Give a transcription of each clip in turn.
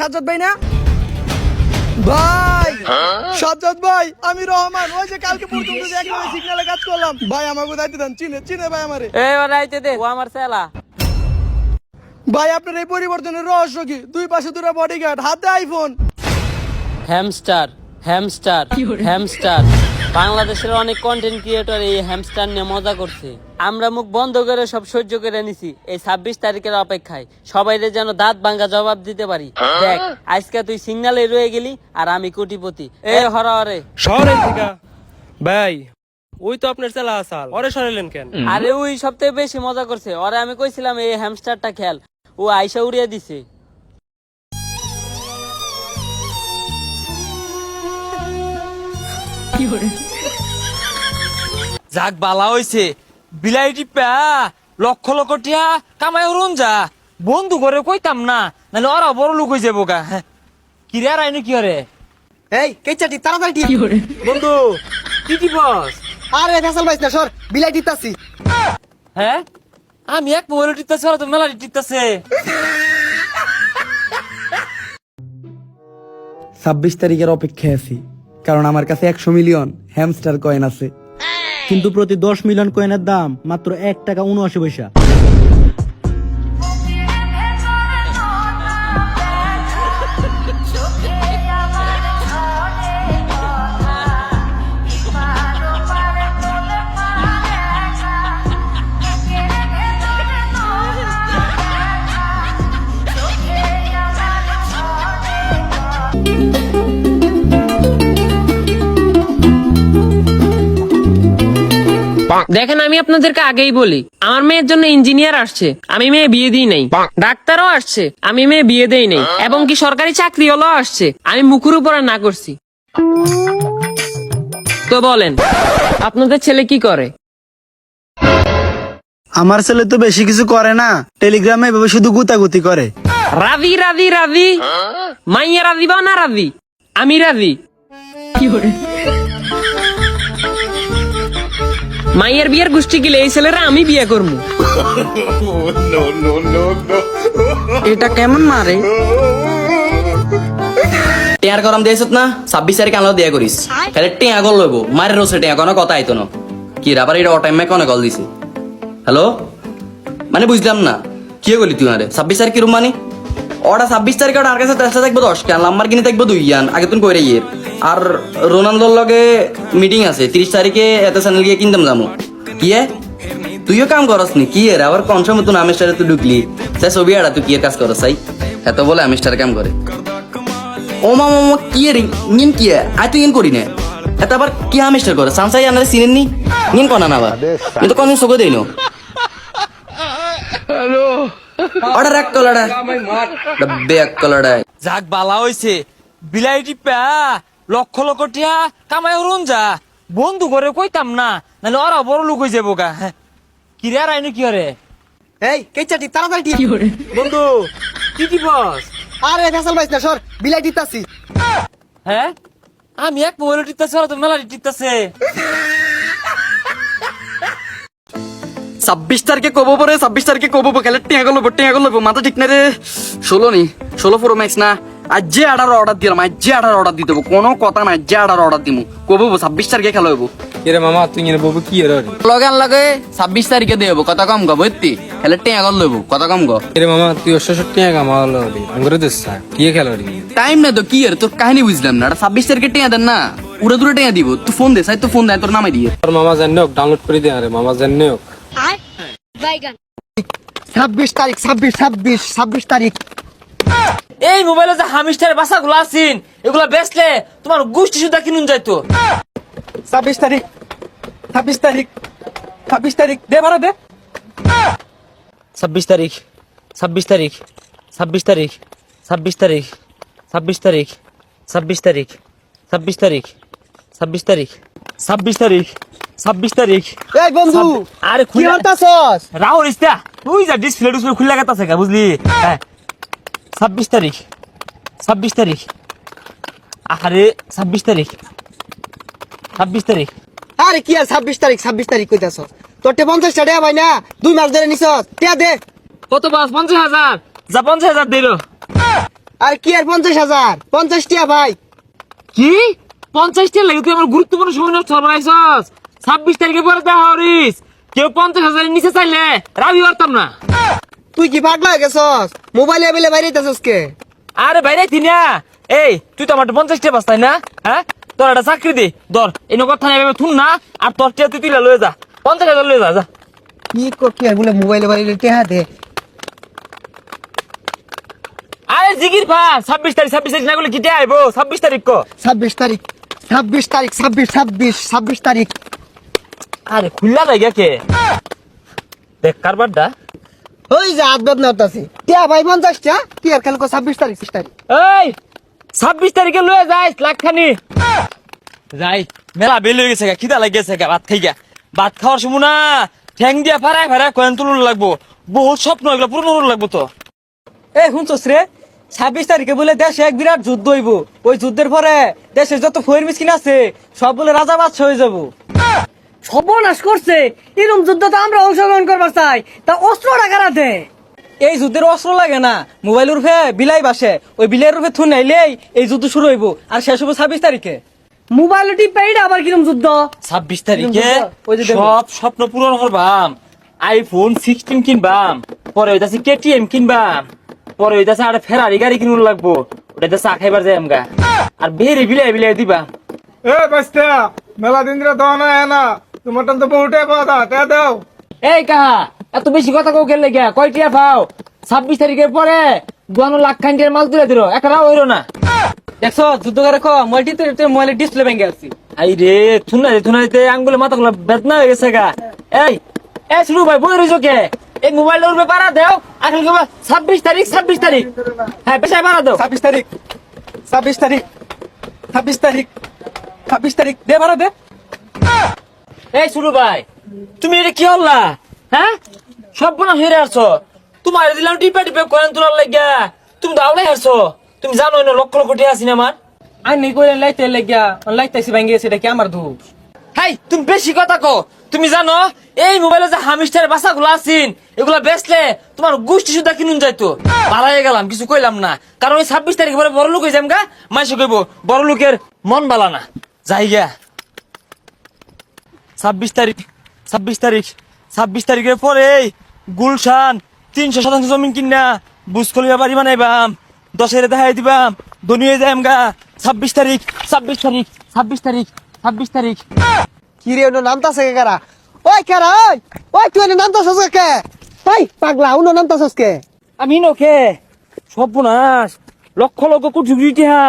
সাজ্জাদ ভাই না? ভাই! সাজ্জাদ ভাই আমি রহমান। ওই যে কালকে পর্যন্ত সিগনালে কাজ করলাম। ভাই আমাকে দায়িত্ব দেন চিনে চিনে ভাই আমারে। দে। ও আমার সেলা ভাই আপনার এই পরিবর্তনের রহস্য কি? দুই পাশে দুটো বডিগার্ড হাতে আইফোন হ্যামস্টার হ্যামস্টার হ্যামস্টার বাংলাদেশের অনেক কন্টেন্ট ক্রিয়েটর এই হ্যামস্টার নিয়ে মজা করছে। আমরা মুখ বন্ধ করে সব সহ্য করে নিছি এই ছাব্বিশ তারিখের অপেক্ষায়। সবাই যেন দাঁত ভাঙ্গা জবাব দিতে পারি। দেখ আজকে তুই সিগনালে রয়ে গেলি আর আমি কোটিপতি। এ হর হরে শহরের ভাই ওই তো আপনার চেলা আসাল। ওরে সরাইলেন কেন? আরে ওই সবথেকে বেশি মজা করছে। ওরে আমি কইছিলাম এই হ্যামস্টারটা খেল ও আইসা উড়িয়ে দিছে। যাক বালা হইছে। বিলাইটি পা লক্ষ লক্ষ টিয়া কামাই হরুন যা। বন্ধু করে কইতাম না নাহলে ওরা বড় লোক হয়ে যাব গা। কিরে আর আইনু কি হরে? এই কেচাটি তাড়াতাড়ি ঠিক বন্ধু কি কি বস আরে ফেসাল ভাই না সর বিলাই দিতাছি হ্যাঁ? আমি এক মোবাইল টিপতেছে ওরা তো মেলা টিপতেছে। ছাব্বিশ তারিখের অপেক্ষায় আছি। কারণ আমার কাছে একশো মিলিয়ন হ্যামস্টার কয়েন আছে। কিন্তু প্রতি দশ মিলিয়ন কয়েনের দাম মাত্র এক টাকা উনআশি পয়সা। দেখেন আমি আপনাদেরকে আগেই বলি আমার মেয়ের জন্য ইঞ্জিনিয়ার আসছে আমি মেয়ে বিয়ে দিই নাই। ডাক্তারও আসছে আমি মেয়ে বিয়ে দেই নাই এবং কি সরকারি চাকরি হলো আসছে আমি মুখের উপরে না করছি। তো বলেন আপনাদের ছেলে কি করে? আমার ছেলে তো বেশি কিছু করে না টেলিগ্রামে এভাবে শুধু গুতাগুতি করে। রাভি রাভি রাভি মাইয়া রাভি বা না রাভি আমি রাভি মাইয়ার বিয়ের গোষ্ঠী গেলে এই ছেলেরা আমি বিয়ে করব। এটা কেমন মারে টেয়ার গরম দিয়েছত না? ছাব্বিশ তারিখ আনলো দিয়া করিস। তাহলে টেয়া গল লইব। মারের রোসে টেয়া কোনো কথা আইতো না। কি রে, আবার এটা অটাইম অনেক গল দিছে? হ্যালো? মানে বুঝলাম না। কি গলি তুই আরে? ছাব্বিশ তারিখ কিরম মানে? ওটা ছাব্বিশ তারিখ ওটা আর কাছে থাকব দশ কেন লাম্বার কিনে থাকব দুই ইয়ান আগে তুমি কইরে ইয়ের। আর রোনালদোর লগে মিটিং আছে তিরিশ তারিখে এত চ্যানেল গিয়ে কিনতাম যাব কি এ? তুইও কাম করস নি কি এর? আবার কোন সময় তুই আমেস্টারে তুই ঢুকলি। সে ছবি আড়া তুই কি কাজ করস সাই এত বলে আমেস্টার কাম করে। ও মামা মামা কি রে নিন কি আই তুই ইন করি না। এটা আবার কি হামেস্টার করে? সানসাই আনারে চিনেন নি নিন কোনা না আবার। কিন্তু কোনদিন চোখে দেই না। অর্ডার এক কলাডা ডব্বে এক কলাডা যাক বালা হইছে। বিলাইটি পা। লক্ষ লক্ষ টিয়া কামাই হরুন যা। বন্ধু করে কইতাম না নাহলে ওরা বড় লোক হয়ে যাব গা। কিরে আর আইনু কি হরে? এই কেচাটি তাড়াতাড়ি ঠিক বন্ধু। কি কি বস? আরে ফেসাল ভাই না সর বিলাই দিতাছি হ্যাঁ? আমি এক মোবাইল টিপতেছে ওরা তো মেলা টিপতেছে। ছাব্বিশ তারিখে কব পরে ছাব্বিশ তারিখে কব খেলে টিয়া গেল টিয়া গেল মাথা ঠিক না রে। ষোলো নি ষোলো প্রো ম্যাক্স না। আজ যে আডার অর্ডার দিলাম আজ যে আডার অর্ডার দিতে। কোনো কথা না যে আডার অর্ডার দিব কব ছাব্বিশ তারিখে খেলা হইব। এরে মামা তুই এনে বলব কি এর লগে লাগে ছাব্বিশ তারিখে দিয়ে হব। কথা কম গো বুঝতি? খেলে টিয়া গল লইব। কথা কম গো এরে মামা তুই অশো টাকা কামালো রে আঙ্গুরে দিস কি খেলো রে টাইম না তো কি আর তোর কাহিনী বুঝলাম না। ছাব্বিশ তারিখে টিয়া দেন না। উড়ে দূরে টিয়া দিব। তুই ফোন দে সাই তো ফোন দেয় তোর নামে দিয়ে। তোর মামা জানি হোক ডাউনলোড করে দে আরে মামা জানি হোক. ছাব্বিশ তারিখ ছাব্বিশ ছাব্বিশ ছাব্বিশ তারিখ। এই মোবাইলে যে হামিস্টার বাসাগুলো আছেন এগুলা বেচলে তোমার গোষ্ঠী সুদ্ধা কিনুন যাইতো ছাব্বিশ তারিখ ছাব্বিশ তারিখ ছাব্বিশ তারিখ দে ভাড়া দে ছাব্বিশ তারিখ ছাব্বিশ তারিখ ছাব্বিশ তারিখ ছাব্বিশ তারিখ ছাব্বিশ তারিখ ছাব্বিশ তারিখ ছাব্বিশ তারিখ ছাব্বিশ তারিখ ছাব্বিশ তারিখ ছাব্বিশ তারিখ এই বন্ধু আরে খুলে রাহুল ইস্তা তুই যা ডিসপ্লে ডিসপ্লে খুলে গেছে বুঝলি হ্যাঁ ছাব্বিশ তারিখ ছাব্বিশ তারিখ। আরে ছাব্বিশ তারিখ। ছাব্বিশ তারিখ। আরে কি আর ছাব্বিশ তারিখ ছাব্বিশ তারিখ কইতাছ? তোর টে পঞ্চাশ টাকা ভাই না? দুই মাস ধরে নিছস টিয়া দে। কত বাস? পঞ্চাশ হাজার। যা পঞ্চাশ হাজার দিল। আর কি আর পঞ্চাশ হাজার? পঞ্চাশ টিয়া ভাই। কি? পঞ্চাশ টাকা লাগে তুই আমার গুরুত্বপূর্ণ সময় নষ্ট ছাব্বিশ তারিখে পরে দেখা হরিস। কেউ পঞ্চাশ হাজারের নিচে চাইলে রাবি পারতাম না। তুই কি পাগলা হয়ে গেছস? মোবাইলে এবেলে বাইরে হইতাছস কে? আরে ভাই রে তিনিয়া এই তুই তো আমার পঞ্চাশ টাকা পাস তাই না? হ্যাঁ? তোর একটা চাকরি দে ধর এই নগর কথা নেই থুন না আর তোর টিয়া তুই তুলে লয়ে যা। পঞ্চাশ হাজার লয়ে যা যা। কি করতে আর বলে মোবাইলে বাইরে টিয়া দে? আরে জিগির ছাব্বিশ তারিখ ছাব্বিশ তারিখ না করলে কি আইবো? ছাব্বিশ তারিখ কো? ছাব্বিশ তারিখ ছাব্বিশ তারিখ ছাব্বিশ ছাব্বিশ ছাব্বিশ তারিখ। আরে খুললা নাই কে? দেখ কারবারটা ওই যে হাত বদনা হতাছি টিয়া ভাই পঞ্চাশ টিয়া? টিয়ার খেল কো ছাব্বিশ তারিখ ছাব্বিশ তারিখ। এই ছাব্বিশ তারিখে লয়ে যাইস লাখখানি। যাই মেলা বেল হয়ে গেছে গা, খিদা লাগিয়েছে গা, ভাত খাই গা। ভাত খাওয়ার সময় না ঠ্যাং দিয়া ফারায় ফারায় কয়েন তুলুন লাগবো। বহুত স্বপ্ন এগুলো পূরণ করুন লাগবো তো। এই শুনছস রে? ছাব্বিশ তারিখে বলে দেশে এক বিরাট যুদ্ধ হইব। ওই যুদ্ধের পরে দেশের যত ফয়ের মিসকিন আছে সব বলে রাজা বাদশা হয়ে যাব। সর্বনাশ করছে। এরকম যুদ্ধ তো আমরা অংশগ্রহণ করবার চাই। তা অস্ত্র টাকারা দে? এই যুদ্ধের অস্ত্র লাগে না। মোবাইল রূপে বিলাই বাসে। ওই বিলের রূপে থুন নাইলেই এই যুদ্ধ শুরু হইব। আর শেষ হব ছাব্বিশ তারিখে। মোবাইল টিপে এটা আবার কিরম যুদ্ধ? ছাব্বিশ তারিখে। সব স্বপ্ন পূরণ করবাম আইফোন সিক্সটিন কিনবাম। পরে হইতাছে কেটিএম কিনবাম। পরে হইতাছে আর ফেরারি গাড়ি কিনুন লাগবো। ওটা চা খাইবার যাই আমগা। আর বেরে বিলাই বিলাই দিবাম এ বাস্তা মেলা দিন ধরে দাও না না তোমার তো বহুটে কথা তে দাও। এই কাহা এত বেশি কথা কও গেলে গিয়া কয়টিয়া পাও? ছাব্বিশ তারিখের পরে দুয়ানো লাখ খান্ডের মাল তুলে দিল একটা হইল না। দেখছ যুদ্ধ করে খ মোবাইলটি মোবাইলের ডিসপ্লে ভেঙে আসছি আই রে থুনা রে থুনা আঙ্গুলে মাথা গুলো বেদনা হয়ে গেছে গা। এই এই শুরু ভাই বই রইছো কে? এই মোবাইল উঠবে পারা দেও। আখেল কবা ছাব্বিশ তারিখ ছাব্বিশ তারিখ। হ্যাঁ পেশায় পারা দাও। ছাব্বিশ তারিখ ছাব্বিশ তারিখ ছাব্বিশ তারিখ ছাব্বিশ তারিখ। দে ভাড়া দে। এই শুরু ভাই তুমি এটা কি হল্লা? হ্যাঁ? সব বোনা হেরে আসছো তোমার দিলাম টিপে টিপে কয়েন তোলার লাগিয়া। তুমি দাওলাই হারছো তুমি জানো না লক্ষ লক্ষ টিয়া আছি না আমার। আইনি করে লাইতে লাগিয়া লাইতাইছি ভেঙে গেছে এটা কি আমার দোষ? হাই তুমি বেশি কথা কো তুমি জানো এই মোবাইলে যে হামিস্টার বাসাগুলো আছেন এগুলা বেচলে তোমার গোষ্ঠী সুদ্ধা কিনুন যাইতো পালাই গেলাম কিছু কইলাম না। কারণ ওই ছাব্বিশ তারিখ পরে বড় লোক হয়ে যাম গা মাইসে কইব বড় লোকের মন বালা না। যাই গা ছাব্বিশ তারিখ ছাব্বিশ তারিখ ছাব্বিশ তারিখের পরে গুলশান তিনশো শতাংশ জমিন কিনা বুসকলিয়া বাড়ি বানাইবাম দশের দেখাই দিবাম দনিয়ে যাইম গা ছাব্বিশ তারিখ ছাব্বিশ তারিখ ছাব্বিশ তারিখ ছাব্বিশ তারিখ। কি রে ওনো নামতাছে কারা? ওই কারা ওই? ওই তুই এনে নামতাছস কে? ওই পাগলা উনো নামতাছস কে? আমি নকে সর্বনাশ লক্ষ লক্ষ কোটি টিহা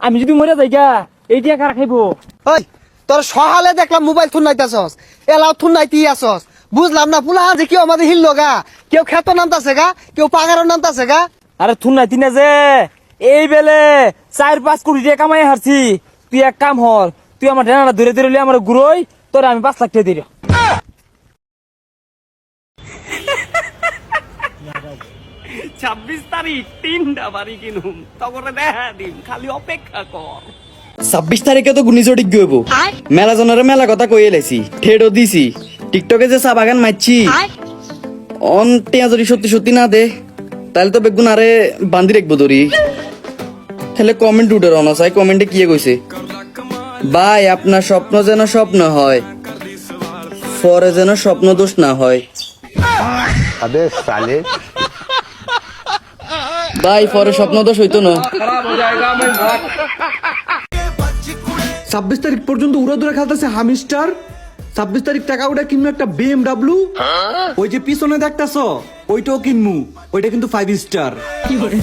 আমি যদি মরে যাই গা এই টিহা কারা খাইবো? ওই তোর সহালে দেখলাম মোবাইল থুন নাইতাছস এলাও থুন নাইতি আসস বুঝলাম না পুলা যে কেউ আমাদের হিল গা কেউ খেত নামতাছে গা কেউ পাগারও নামতাছে গা। আরে থুন নাই তিনা যে এই বেলে চার পাঁচ কোটি টাকা কামাই হারছি। তুই এক কাম হল তুই আমার ডেনাটা ধরে ধরে আমার গুড়োই তোরে আমি পাঁচ লাখ টাকা দিল ছাব্বিশ তারিখ তিনটা বাড়ি কিনুম তখন দেখা দিন খালি অপেক্ষা কর। ছাব্বিশ তারিখে তো ঘূর্ণিঝড় গিয়েব মেলা জনের মেলা কথা কই এলাইছি। ঠেডও দিছি। টিকটকে যে চা বাগান মারছি অন টিয়া যদি সত্যি সত্যি না দে তাহলে তো বেগুন আরে বান্ধি রাখব দরি তাহলে কমেন্ট উঠে রওনা চাই কমেন্টে কি কইছে? ভাই আপনার স্বপ্ন যেন স্বপ্ন হয় পরে যেন স্বপ্ন দোষ না হয়। ভাই পরে স্বপ্ন দোষ হইতো না। ছাব্বিশ তারিখ পর্যন্ত উড়াদুরা খেলতেছে হামিস্টার ছাব্বিশ তারিখ টাকা ওটা কিনবো একটা বিএমডাব্লিউ ওই যে পিছনে দেখতেছ, ওইটাও কিনবো ওইটা কিন্তু ফাইভ স্টার কি করে